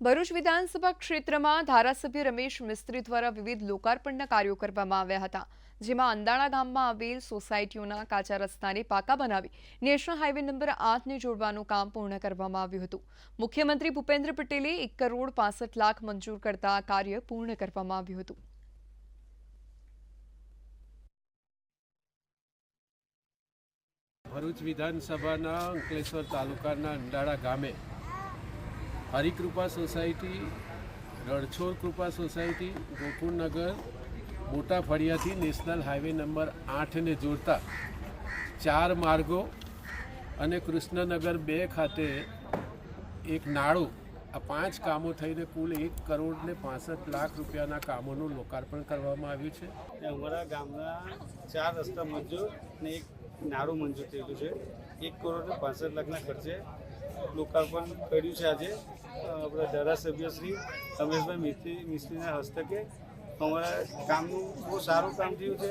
ભરૂચ વિધાનસભા ક્ષેત્રમાં ધારાસભ્ય રમેશ મિસ્ત્રી દ્વારા વિવિધ લોકાર્પણના કાર્યો કરવામાં આવ્યા હતા, જેમાં અંદાણા ગામમાં આવેલ સોસાયટીઓના કાચા રસ્તાને પાકા બનાવી નેશનલ હાઈવે નંબર આઠને જોડવાનું કામ પૂર્ણ કરવામાં આવ્યું હતું. મુખ્યમંત્રી ભૂપેન્દ્ર પટેલે એક કરોડ પાસઠ લાખ મંજૂર કરતા કાર્ય પૂર્ણ કરવામાં આવ્યું હતું. ભરૂચ વિધાનસભાના અંકલેશ્વર તાલુકાના અંડાળા ગામે હરિકૃપા સોસાયટી, રણછોડ કૃપા સોસાયટી, ગોકુળનગર મોટા ફળિયાથી નેશનલ હાઈવે નંબર આઠને જોડતા ચાર માર્ગો અને કૃષ્ણનગર બે ખાતે એક નાળું. આ પાંચ કામો થઈને કુલ એક કરોડ ને પાસઠ લાખ રૂપિયાના કામોનું લોકાર્પણ કરવામાં આવ્યું છે. અમારા ગામના ચાર રસ્તા મંજૂર ને એક નાળું મંજૂર થયેલું છે. એક કરોડ ને પાસઠ લાખના ખર્ચે લોકાર્પણ કર્યું છે આજે. આપણા ધારાસભ્ય શ્રી રમેશભાઈ મિસ્ત્રી મિસ્ત્રીના હસ્તકે અમારા કામનું બહુ સારું કામ થયું છે.